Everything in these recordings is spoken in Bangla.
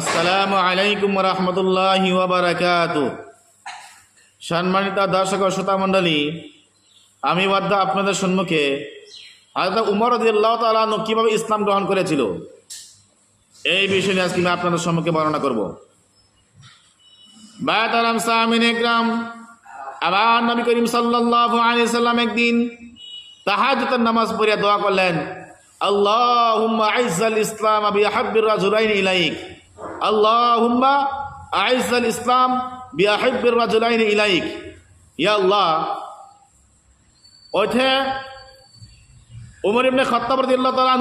আসসালামু আলাইকুম রহমতুল্লাহ ওবরাকাত। সম্মানিত দর্শক ও শ্রোতা মণ্ডলী, আমি বাদ্য আপনাদের সম্মুখে হয়তো উমর রদিয়াল্লাহ তালু কীভাবে ইসলাম গ্রহণ করেছিল, এই বিষয় নিয়ে আজকে আমি আপনাদের সম্মুখে বর্ণনা করব। বায়াতারাম সামিন একরাম, আবার নবী করিম সাল্লাহ আলি সাল্লাম একদিন তাহাজতের নামাজ পড়িয়া দোয়া করলেন আইজাল ইসলাম আবি আহাব্বির রাজুলাইন ইলাইক। আল্লাহুম্মা আইজাল ইসলাম বি আহাব্বির রাজুলাইন ইলাইক। ইয়া আল্লাহ। ওইঠে উমর ইবনে খত্তাব রাদিয়াল্লাহু তাআলা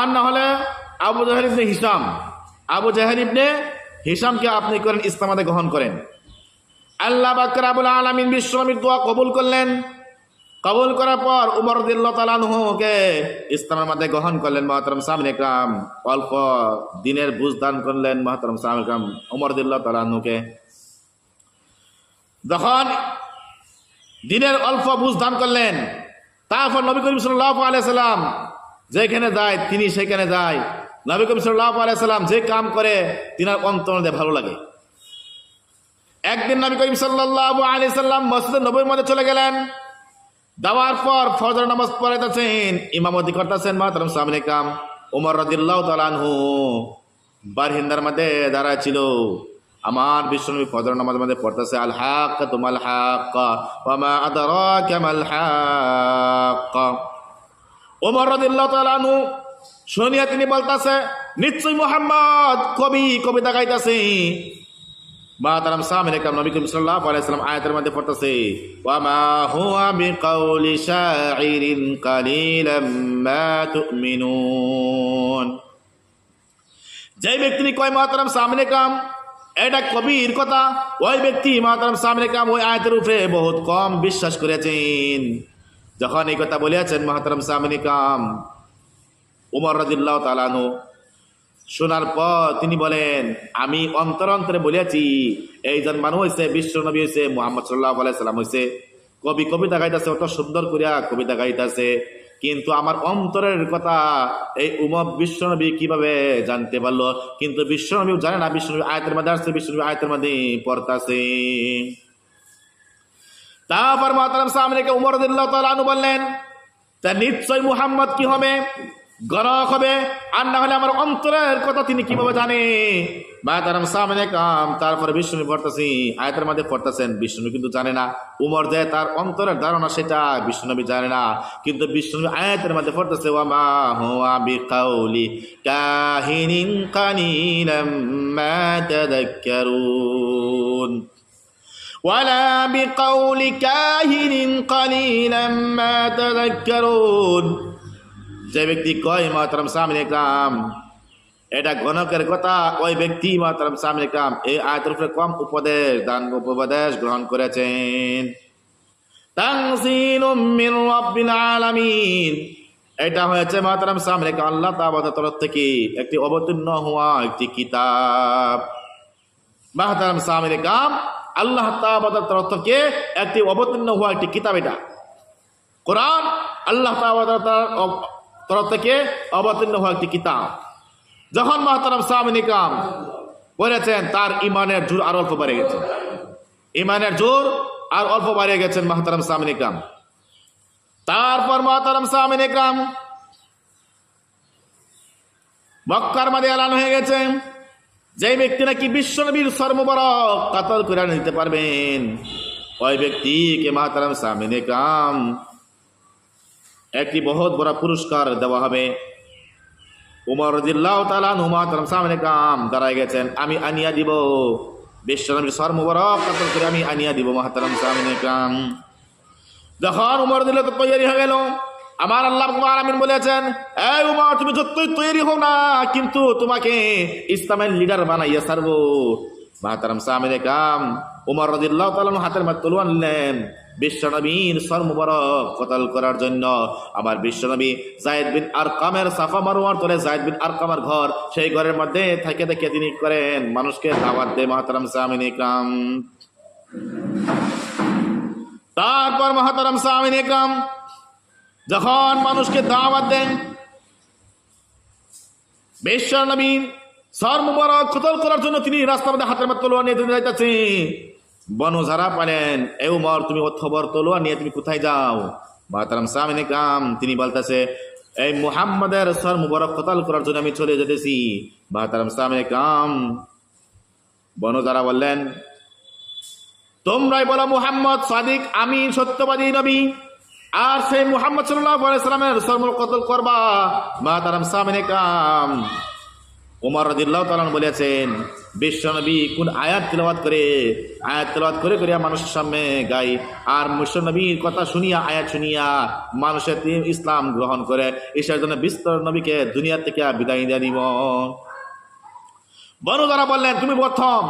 আর না আবু জাহেল ইবনে হিসাম আবু জাহেল ইবনে হিসামকে আপনি করেন ইসলামাতে গ্রহণ করেন। আল্লাহ বাকর আবুল আলমিন বিশ্বনবীর দোয়া কবুল করলেন। কবুল করার পর উমর দিল্লা তালানহুকে ইসলামের মধ্যে গ্রহণ করলেন মহাতরম সামিন একরাম। অল্প দিনের বুঝ দান করলেন মহাতরম সামিন একরাম উমর দিল্লা তালানহুকে যখন দিনের অল্প বুঝ দান করলেন, তারপর নবী করিম সাল্লাহ আলাইসাল্লাম যেখানে যায়, তিনি সেখানে যায়। নবী করিম সাল্লাহ আলাইসাল্লাম যে কাম করে, তিনার অন্তর মধ্যে ভালো লাগে। একদিন নবী করিম সাল্লাহ আলি সাল্লাম মসজিদ নবীর মধ্যে চলে গেলেন। দেওয়ার পর ফজর নামাজ পড়াইতেছেন ইমামতি করতেছেন মাতরম সামনে কাম উমর রদিল্লাহ তালানহু বারহিন্দার মধ্যে দাঁড়ায় ছিল। আমার বিশ্বনবী ফজর নামাজ মধ্যে পড়তেছে আল হাক তুমাল হাক ওমা আদরাকা মাল হাক ওমর রদিল্লাহ তালানহু শুনিয়া তিনি বলতাছে নিশ্চয় মোহাম্মদ কবি, কবিতা গাইতাছে। মাতারাম সামনে কাম নবী করিম সাল্লাল্লাহু আলাইহি মধ্যে মা মা যে ব্যক্তি কয় মাতারাম সামনে কাম, এটা কবির কথা। ওই ব্যক্তি মাতারাম সামনে কাম ওই আয়াতের উপরে বহুত কম বিশ্বাস করেছেন। যখন এই কথা বলেছেন মাহতারাম সামনে কাম, উমর রাদিল্লাহু তাআলা আনহু শোনার পর তিনি বলেন, আমি অন্তর অন্তরে বলিয়াছি, এইজন মানুষ হয়েছে বিশ্ব নবী হয়েছে মোহাম্মদ সাল্লাহ সাল্লাম হয়েছে কবি কবিতা গাইতেছে, অত সুন্দর করিয়া কবিতা গাইতেছে। কিন্তু আমার অন্তরের কথা, এই উমব বিশ্বনবী কীভাবে জানতে পারল? কিন্তু বিশ্বনবী জানে না বিশ্বনবী আয়তের মধ্যে আসছে বিশ্বনবী আয়তের মধ্যে পড়তাছে। তারপর মাতারাম সামনে উমর দিল্লাহ বললেন, তা নিশ্চয় মুহাম্মদ কি হবে? গরক হবে আর না হলে আমার অন্তরের কথা তিনি কিভাবে জানে বা তার সামনে কাম তারপরে বিষ্ণু পড়তেছি আয়তের মধ্যে পড়তেছেন বিষ্ণু কিন্তু জানে না উমর যে তার অন্তরের ধারণা সেটা বিষ্ণুনবী জানে না কিন্তু বিষ্ণু আয়াতের মধ্যে পড়তেছে ওয়ামা হুয়া বিকাউলি কাহিনিন কানিলাম মা তাদাক্কারুন ولا بقول كاهن قليلا ما تذكرون যে ব্যক্তি কয় মাতরম সামনে কাম এটা গণকের কথা, ওই ব্যক্তি মাতরম সামনে কাম এই আয়তের উপরে কম উপদেশ, দান উপদেশ গ্রহণ করেছেন। এটা হয়েছে মাতরম সামনে আল্লাহ তাআলার তরফ থেকে একটি অবতীর্ণ হওয়া একটি কিতাব। মাহতারাম সামনে কাম আল্লাহ তাআলার তরফ থেকে একটি অবতীর্ণ হওয়া একটি কিতাব এটা। কোরআন, আল্লাহ তাআলার তরফ থেকে অবতীর্ণ হওয়া একটি কিতাব। যখন মাহতারাম কাম বলেছেন, তার ইমানের জোর আর অল্প বাড়ে গেছে। ইমানের জোর আর অল্প বাড়িয়ে গেছেন মাহতারাম সামিনী কাম তারপর মাহতারাম সামিনী মক্কার মাঝে এলান হয়ে গেছে। যে ব্যক্তি নাকি বিশ্বনবীর সর্ববরক কাতল করে নিতে পারবেন, ওই ব্যক্তিকে মাহতারাম সামিনী কাম একটি বহুত বড় পুরস্কার দেওয়া হবে। উমর জিল্লাহ তালা সামনে কাম দাঁড়ায় গেছেন, আমি আনিয়া দিব। বিশ্বনবীর সর মুবারক করে আমি আনিয়া দিব মাহাতারাম সামনে কাম যখন উমর দিল তো তৈরি হয়ে গেল, আমার আল্লাহ আলমিন বলেছেন, এই উমর, তুমি যতই তৈরি হও না, কিন্তু তোমাকে ইসলামের লিডার বানাইয়া সারবো মাহাতারাম সামনে কাম উমর রদিল্লাহ তালন হাতের মধ্যে তলুয়ান নিলেন। বিশ্বনবীর সর মুবারক কতল করার জন্য আমার বিশ্বনবী জায়দ বিন আর কামের সাফা মারোয়ার তোলে জায়দ বিন আর কামার ঘর সেই ঘরের মধ্যে থেকে থেকে তিনি করেন। মানুষকে দাওয়াত দে মহাতারাম সামিন কাম তারপর মহাতারাম সামিন কাম যখন মানুষকে দাওয়াত দেন বিশ্বনবী সর মুবারক কতল করার জন্য তিনি রাস্তার মধ্যে হাতের মধ্যে তলোয়ার নিয়ে যাইতেছে বনু যারা পালেন এ উমর তুমি অথবর তলোয়ার নিয়ে তুমি কোথায় যাও? মাতারাম সামিনে কাম তিনি বলতেছে, এই মুহাম্মাদের সর মুবারক কতল করার জন্য আমি চলে যেতেছি। মাতারাম সামিনে কাম বনু যারা বললেন, তোমরাই বলো মুহাম্মদ সাদিক আমি সত্যবাদী নবী, আর সেই মুহাম্মদ সাল্লাল্লাহু সাল্লামের সরমুল কতল করবা? মা তারাম সামনে কাম উমর রাদিল্লাহ তালান বলেছেন বিশ্বনবী কোন আয়াত তেলাওয়াত করে, আয়াত তেলাওয়াত করে করিয়া মানুষের সামনে গাই। আর মুশ্বনবীর কথা শুনিয়া, আয়াত শুনিয়া মানুষের ইসলাম গ্রহণ করে। ঈশ্বর জন্য বিস্তর নবীকে দুনিয়া থেকে বিদায় দিয়ে দিব বনু দ্বারা বললেন, তুমি প্রথম,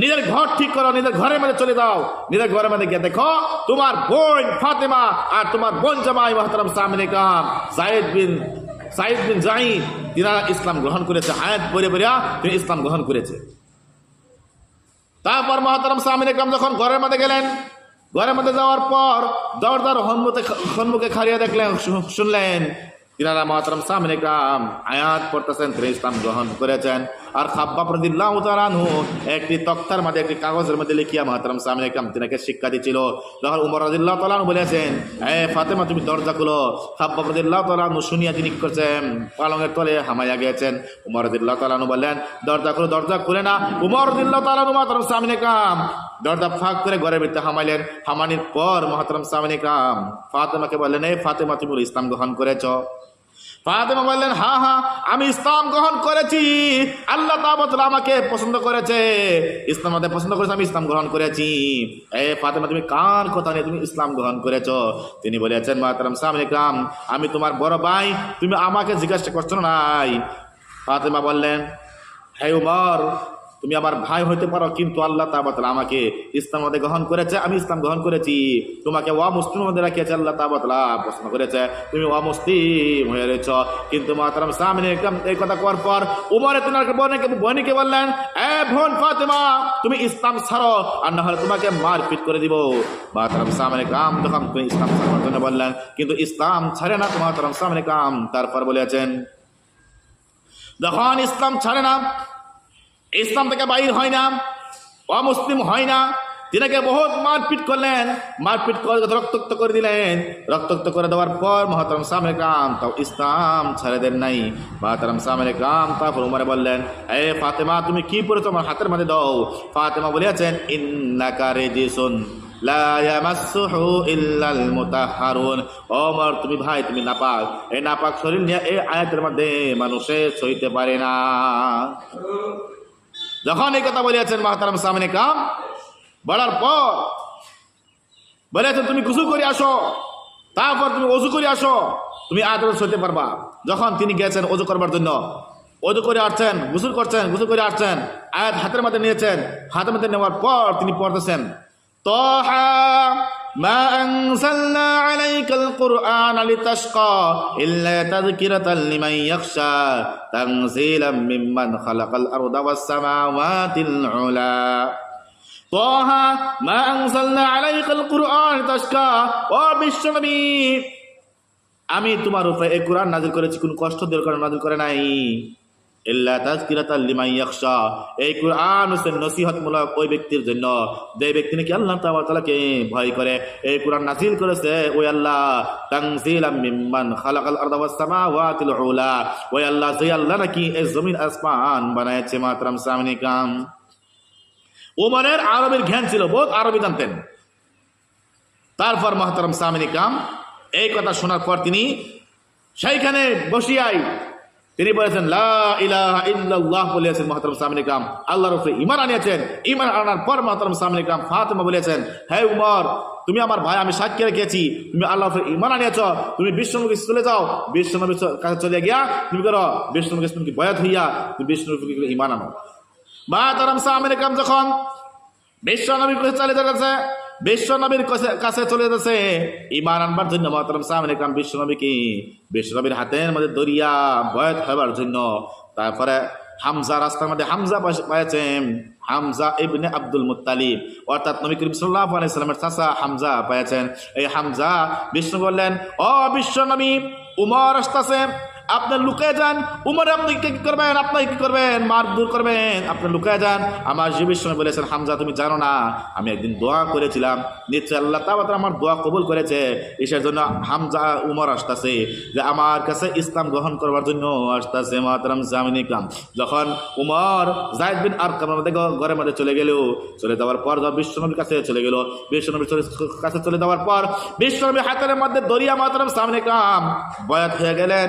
নিজের ঘর ঠিক করো, নিজের ঘরের মধ্যে চলে যাও। নিজের ঘরের মধ্যে গিয়ে দেখো, তোমার বোন ফাতেমা আর তোমার বোন জামাই মহতারাম সামনে কাম। সাইদ বিন সাইদ বিন জাহি তিনারা ইসলাম গ্রহণ করেছে আয়াত পরে পড়িয়া তিনি ইসলাম গ্রহণ করেছে। তারপর মহাতারাম সামিন একরাম যখন ঘরের মধ্যে গেলেন, ঘরের মধ্যে যাওয়ার পর দরদার হন্মুখে সন্মুখে খারিয়া দেখলেন শুনলেন, তিনারা মহাতারাম সামিন একরাম আয়াত পড়তেছেন, তিনি ইসলাম গ্রহণ করেছেন। আর খাব্বা প্রদিল্লাহ তারানু একটি তক্তার মধ্যে, একটি কাগজের মধ্যে লিখিয়া, মহাতারাম সামনে কাম তিনাকে শিক্ষা দিচ্ছিল যখন উমর রাদিল্লাহ তালানু বলেছেন এ ফাতেমা, তুমি দরজা খুলো। খাব্বা প্রদিল্লাহ তালানু শুনিয়া তিনি করছেন? পালঙের তলে হামাইয়া গিয়েছেন। উমর রাদিল্লাহ তালানু বললেন, দরজা খুলো, দরজা খুলে না। উমর রাদিল্লাহ তালানু মহাতারাম সামনে কাম দরজা ফাঁক করে ঘরের ভিতরে হামাইলেন। হামানির পর মহাতারাম সামনে কাম ফাতেমাকে বললেন এই ফাতেমা, তুমি ইসলাম গ্রহণ করেছ? ফাতেমা বললেন হা হা আমি ইসলাম গ্রহণ করেছি। আল্লাহ তাবতলা আমাকে পছন্দ করেছে। ইসলাম আমাদের পছন্দ করেছে, আমি ইসলাম গ্রহণ করেছি। এ ফাতেমা, তুমি কার কথা নিয়ে তুমি ইসলাম গ্রহণ করেছ? তিনি বলেছেন মাতারাম সামনে কাম আমি তোমার বড় ভাই, তুমি আমাকে জিজ্ঞাসা করছ নাই? ফাতেমা বললেন, হে উমর তুমি আমার ভাই হইতে পারো, কিন্তু আল্লাহ তাবাতলা আমাকে ইসলাম মধ্যে গ্রহণ করেছে, আমি ইসলাম গ্রহণ করেছি। তোমাকে ওয়া মুসলিম মধ্যে রাখিয়েছে, আল্লাহ তাবাতলা পছন্দ করেছে। তুমি ওয়া মুসলিম হয়ে রয়েছ। কিন্তু মাতারাম সামনে এই কথা করার পর উমরে তোমার বোনকে বোনকে বললেন, এ বোন ফাতেমা, তুমি ইসলাম ছাড়ো, আর না হলে তোমাকে মারপিট করে দিব। মাতারাম সামনে কাম তখন তুমি ইসলাম ছাড়ার জন্য বললেন, কিন্তু ইসলাম ছাড়ে না তোমার সামনে কাম তারপর বলেছেন যখন ইসলাম ছাড়ে না ইসলাম থেকে বাইর হয় না, অমুসলিম হয় না। তিনাকে বহুত মারপিট করলেন, মারপিট করে রক্তাক্ত করে দিলেন। রক্তাক্ত করে দেওয়ার পর মহাতরম সামনে কাম তাও ইসলাম ছেড়ে দেন নাই। মহাতরম সামনে কাম তারপর উমারে বললেন, এ ফাতেমা, তুমি কি পড়েছো? আমার হাতের মধ্যে দাও। ফাতেমা বলেছেন ইন্নাকা রেজিসুন, লা ইয়ামাসসুহু ইল্লাল মুতাহহারুন ওমর তুমি ভাই, তুমি নাপাক। এই নাপাক শরীর নিয়ে এই আয়াতের মধ্যে মানুষে সইতে পারে না। যখন এই কথা বলিয়াছেন মাহতারাম সামনে কাম, বলার পর বলেছেন তুমি গুসু করে আসো, তারপর তুমি অজু করে আসো, তুমি আদর সইতে পারবা। যখন তিনি গেছেন অজু করবার জন্য, অজু করে আসছেন গুসুল করছেন, গুসু করে আসছেন, আয়াত হাতের মাথায় নিয়েছেন, হাতের মাথায় নেওয়ার পর তিনি পড়তেছেন طه ما أنزلنا عليك القرآن لتشقى إلا تذكرة لمن يخشى تنزيلا ممن خلق الأرض والسماوات العلا طه ما أنزلنا عليك القرآن لتشقى وبالشنبي আমি তোমার উপরে এই কোরআন নাজিল করেছি কোন কষ্ট দিয়ে কোরআন নাজিল করে নাই ইল্লা তাজকিরাতাল লিমান ইয়াখশা। এই কোরআন হচ্ছে নসিহতমূলক ওই ব্যক্তির জন্য। যে ব্যক্তি নাকি আল্লাহ তাআলাকে ভয় করে, এই কোরআন নাজিল করেছে, ওই আল্লাহ তানজিলাম মিম্মান খালাকাল আরদা ওয়াস সামাওয়াতিল উলা। ওই আল্লাহ, যে আল্লাহ নাকি এই জমিন আসমান বানায়েছে মাতরাম সামনে কাম। ওমরের আরবের জ্ঞান ছিল বহুত, আরবি জানতেন। তারপর মহাতারাম সামিনী কাম। এই কথা শোনার পর তিনি সেইখানে বসিয়াই তিনি বলেছেন, লা ইলাহা ইল্লাল্লাহ বলেছেন আল্লাহর উপরে ইমান আনিয়েছেন। ইমান আনার পর মহাতারাম সামিনী কাম ফাতেমা বলেছেন, হে উমর, তুমি আমার ভাই, আমি সাক্ষী রেখেছি। তুমি আল্লাহ ইমান আনিয়েছ। তুমি বিষ্ণুকে চলে যাও। বিষ্ণুনবীর কাছে চলে গিয়া তুমি করো বিষ্ণুকে তুমি বয়াত হইয়া তুমি বিষ্ণুকে ইমান আনো। মহাতারাম সামিনী কাম যখন বিশ্ব নবীর কাছে চলে যাচ্ছে বিশ্ব নবীর কাছে- চলে যাচ্ছে। ইমান আনবার জন্য মহতরম সামনে কাম বিশ্ব নবীকে বিশ্ব নবীর হাতের মধ্যে দরিয়া বয়ত হবার জন্য। তারপরে হামজা রাস্তার মধ্যে হামজা পাইছেন হামজা ইবনে আব্দুল মুত্তালিব। অর্থাৎ নবী করিম সাল্লাল্লাহু আলাইহি সাল্লামের চাচা হামজা পাইছেন এই হামজা বিষ্ণু বললেন, অ বিশ্বনবী, উমর আসতেছে। আপনি লুকিয়ে যান। উমরে, আপনি কি করবেন? আপনি কি করবেন? মার দূর করবেন। আপনি লুকায় যান। আমার জীবের সময় বলেছেন, হামজা, তুমি জানো না, আমি একদিন দোয়া করেছিলাম। নিশ্চয় আল্লাহ তাবাদ আমার দোয়া কবুল করেছে। এসের জন্য হামজা, উমর আসতেছে যে আমার কাছে ইসলাম গ্রহণ করবার জন্য আসতেছে মাতরাম জামিনী কাম যখন উমর, জায়দ বিন আর কামের মধ্যে ঘরের মধ্যে চলে গেল, চলে যাওয়ার পর যখন বিশ্বনবীর কাছে চলে গেল, বিশ্বনবীর কাছে চলে যাওয়ার পর বিশ্বনবী হাতের মধ্যে দরিয়া মাতরাম সামনে কাম বয়াত হয়ে গেলেন।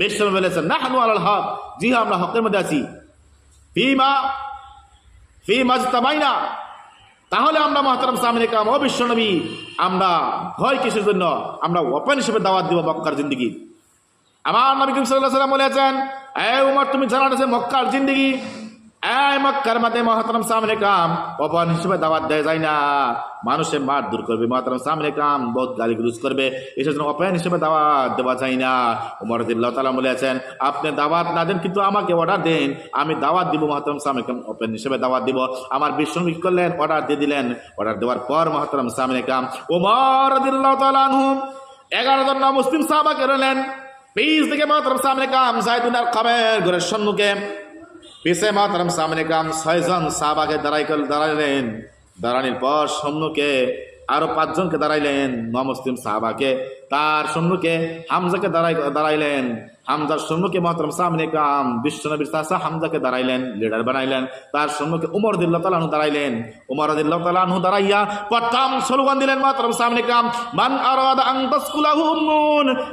বিশ্বনবী বলেছেন না হানু আল হক, জি হ্যাঁ আমরা হকের মধ্যে আছি। ফিমা ফি মাজতামাইনা তাহলে আমরা মহাতারাম সামনে কাম ও বিশ্বনবী আমরা ভয় কিসের জন্য? আমরা ওপেন হিসেবে দাওয়াত দিব মক্কার জিন্দগি। আমার নবী করিম সাল্লাহ সাল্লাম বলেছেন, এ উমর, তুমি জানাটা মক্কার জিন্দগি মহাতরম সামনে কাম হিসেবে দাওয়াত যায় না। দূর করবে, মহাতরম সামনে কাম বহুত গালি হিসেবে দাওয়াত দেওয়া যায় না। আপনি দাওয়াত না দেন কিন্তু আমাকে অর্ডার দেন। আমি দাওয়াত দিব মহাতরম সামনে কাম ওপেন হিসেবে দাওয়াত দিব। আমার বিষ্ণু কি করলেন? অর্ডার দিয়ে দিলেন। অর্ডার দেওয়ার পর মহাতরম সামনে কাম তালা এগারো জন মুসলিম সাহাবাকে রলেন পিস দিকে মাতরম সামনে কাম জায়দুন আর কাবের ঘরের সম্মুখে পিছে মাতারাম সামনে কাম ছয়জন সাহবাগে দাঁড়াই দাঁড়াইলেন। দাঁড়ানোর পর সম্মুখে আরও পাঁচজনকে দাঁড়াইলেন। নমস্তিম সাহাবাকে, তার সম্মুখে হামজাকে দাঁড়াই দাঁড়াইলেন। হামজার সম্মুখে মহতরম সামনে কাম বিশ্বনবীর চাষা হামজাকে দাঁড়াইলেন লিডার বানাইলেন। তার সম্মুখে উমর দিল্লাহ তালানু দাঁড়াইলেন। উমর দিল্লাহ তালানু দাঁড়াইয়া প্রথম স্লোগান দিলেন মহতরম সামনে কাম, মান আরাদ আং তাসকুলাহু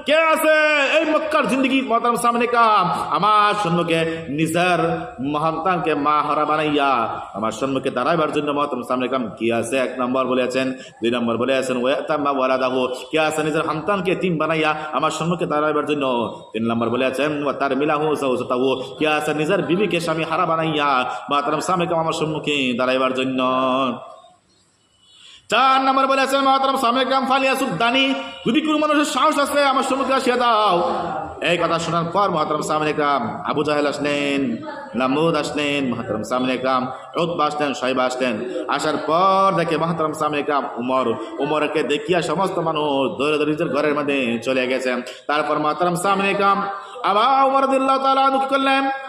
কে আছে এই মক্কার জিন্দগি মহতরম সামনে কাম? আমার সম্মুখে নিজের মহান্তানকে মা হারা বানাইয়া আমার সম্মুখে দাঁড়াইবার জন্য মহতরম সামনে কাম কি আছে? এক নম্বর বলেছেন, দুই নম্বর বলেছেন ওয়াতাম্মা ওয়ালাদাহু। কি আছে? নিজের সন্তানকে তিন বানাইয়া আমার সম্মুখে দাঁড়াইবার জন্য। তিন নম্বর বলেছেন ও তার মিলাহু সৌসতাহু আছে নিজের বিবিকে স্বামী হারা বানাইয়া বা তার স্বামীকে আমার সম্মুখে দাঁড়াইবার জন্য। চার নম্বর বলেছেন, মহাতরম সামনে গ্রাম ফালিয়া সুদ্দানি যদি কোনো মানুষের সাহস আছে, আমার সমুদ্রে আসিয়া দাও। এই কথা শোনার পর মহাতরম সামনে গ্রাম আবু জাহেল আসলেন লামুদ আসলেন, মহাতরম সামনে গ্রাম রোদবা আসলেন সাইবা আসলেন। আসার পর দেখে মহাতরম সামনে গ্রাম উমর, উমরকে দেখিয়া সমস্ত মানুষ দৌড়ে দৌড়ে নিজের ঘরের মধ্যে চলে গেছেন। তারপর মহাতরম সামনে গ্রাম আবার উমর দিল্লাহ তালা করলেন?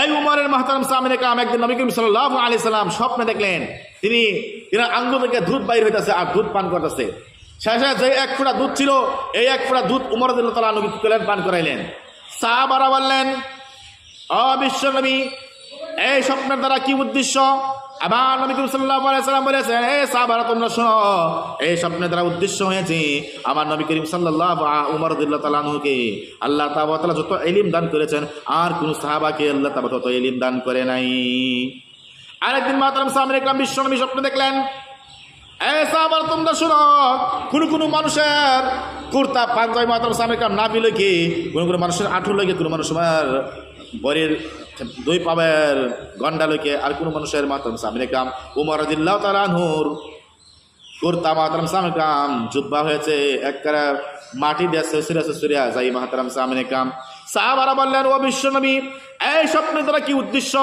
এই উমরের মাহতারাম সামনে কাম একদিন নবী করিম সাল্লাহ আলি সাল্লাম স্বপ্নে দেখলেন, তিনি তিনি আঙ্গুল থেকে দুধ বাইর হইতেছে আর দুধ পান করতেছে। শেষে যে এক ফোঁটা দুধ ছিল, এই এক ফোঁটা দুধ উমর তালা নবী করলেন পান করাইলেন। সাহাবারা বললেন অবিশ্ব নবী, এই স্বপ্নের দ্বারা কি উদ্দেশ্য? আবার নবী আলাইহি সাল্লাম বলেছেন এই সাহাবারা, তোমরা শোনো, এই স্বপ্নের দ্বারা উদ্দেশ্য হয়েছে আমার নবী করিম সাল্লাল্লাহু আ- উমর রাদিয়াল্লাহু তাআলা আনহুকে। আল্লাহ তাআলা যত এলিম দান করেছেন, আর কোন সাহাবাকে আল্লাহ তাআলা তত এলিম দান করে নাই। আরেকদিন মাতারাম সামনে একরাম বিশ্ব নবী স্বপ্ন দেখলেন এসা আবার তোমরা শোনো, কোন কোন মানুষের কুর্তা, পাঞ্জাবি মাতারাম সামনে একরাম না বিলে কি, কোন কোন মানুষের আঠু লাগে কোন মানুষের বরের দুই পাবের গন্ডা লইকে আর কোনো মানুষের মাতারাম সামনে কাম উমর রাদিয়াল্লাহু তাআলা আনহুর কুর্তা মাতারাম সামনে কাম জুব্বা হয়েছে একবারে মাটি দিয়ে শেষুরিয়া শেষুরিয়া যাই মাতারাম সামনে কাম সাহাবারা বললেন, ও বিশ্ব নবী, এই স্বপ্নের দ্বারা কি উদ্দেশ্য?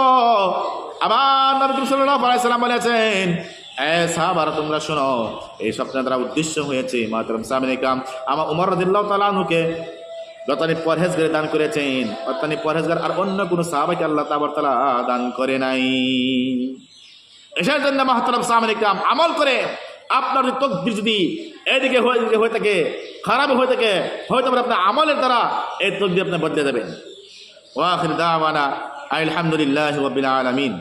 আবার নবী সাল্লাল্লাহু আলাইহি সাল্লাম বলেছেন, এ সাহাবারা, তোমরা শোনো, এই স্বপ্নের দ্বারা উদ্দেশ্য হয়েছে মাতারাম সামনে কাম আমার উমর রাদিয়াল্লাহু তাআলা আনহুকে যতনি পরহেজগারে দান করেছেন, অতনি পরহেজগার আর অন্য কোনো সাহাবাকে আল্লাহ তাবার দান করে নাই। এসার জন্য মাহতারাম কাম আমল করে আপনার যদি তকদির যদি এদিকে হয়ে হয়ে থাকে, খারাপ হয়ে থাকে, হয়তো আপনার আমলের দ্বারা এই তকদির আপনি বদলে দেবেন। ওয়াখির দাওয়ানা আলহামদুলিল্লাহ রবিল আলমিন।